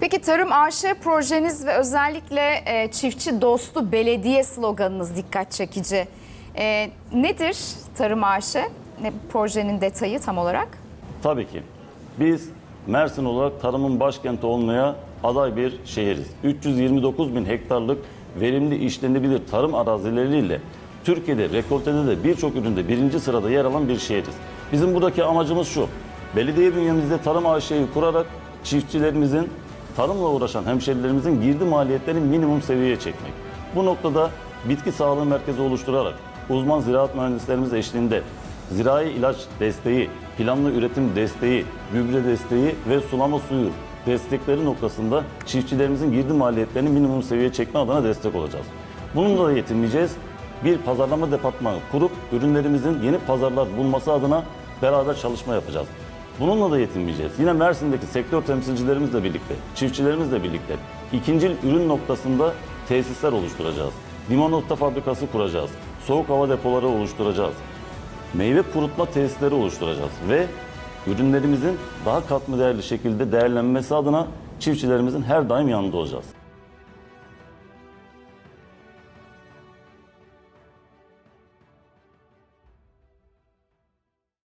Peki Tarım AŞ projeniz ve özellikle e, çiftçi dostu belediye sloganınız dikkat çekici. E, nedir Tarım AŞ? Ne projenin detayı tam olarak? Tabii ki. Biz Mersin olarak tarımın başkenti olmaya aday bir şehiriz. 329 bin hektarlık verimli işlenebilir tarım arazileriyle Türkiye'de rekoltede de birçok üründe birinci sırada yer alan bir şehiriz. Bizim buradaki amacımız şu. Belediye bünyemizde tarım AŞ'yi kurarak çiftçilerimizin, tarımla uğraşan hemşerilerimizin girdi maliyetlerini minimum seviyeye çekmek. Bu noktada bitki sağlığı merkezi oluşturarak uzman ziraat mühendislerimiz eşliğinde zirai ilaç desteği, planlı üretim desteği, gübre desteği ve sulama suyu destekleri noktasında çiftçilerimizin girdi maliyetlerini minimum seviyeye çekme adına destek olacağız. Bununla da yetinmeyeceğiz. Bir pazarlama departmanı kurup ürünlerimizin yeni pazarlar bulması adına beraber çalışma yapacağız. Bununla da yetinmeyeceğiz. Yine Mersin'deki sektör temsilcilerimizle birlikte, çiftçilerimizle birlikte ikincil ürün noktasında tesisler oluşturacağız. Limonata fabrikası kuracağız. Soğuk hava depoları oluşturacağız meyve kurutma tesisleri oluşturacağız ve ürünlerimizin daha katma değerli şekilde değerlenmesi adına çiftçilerimizin her daim yanında olacağız.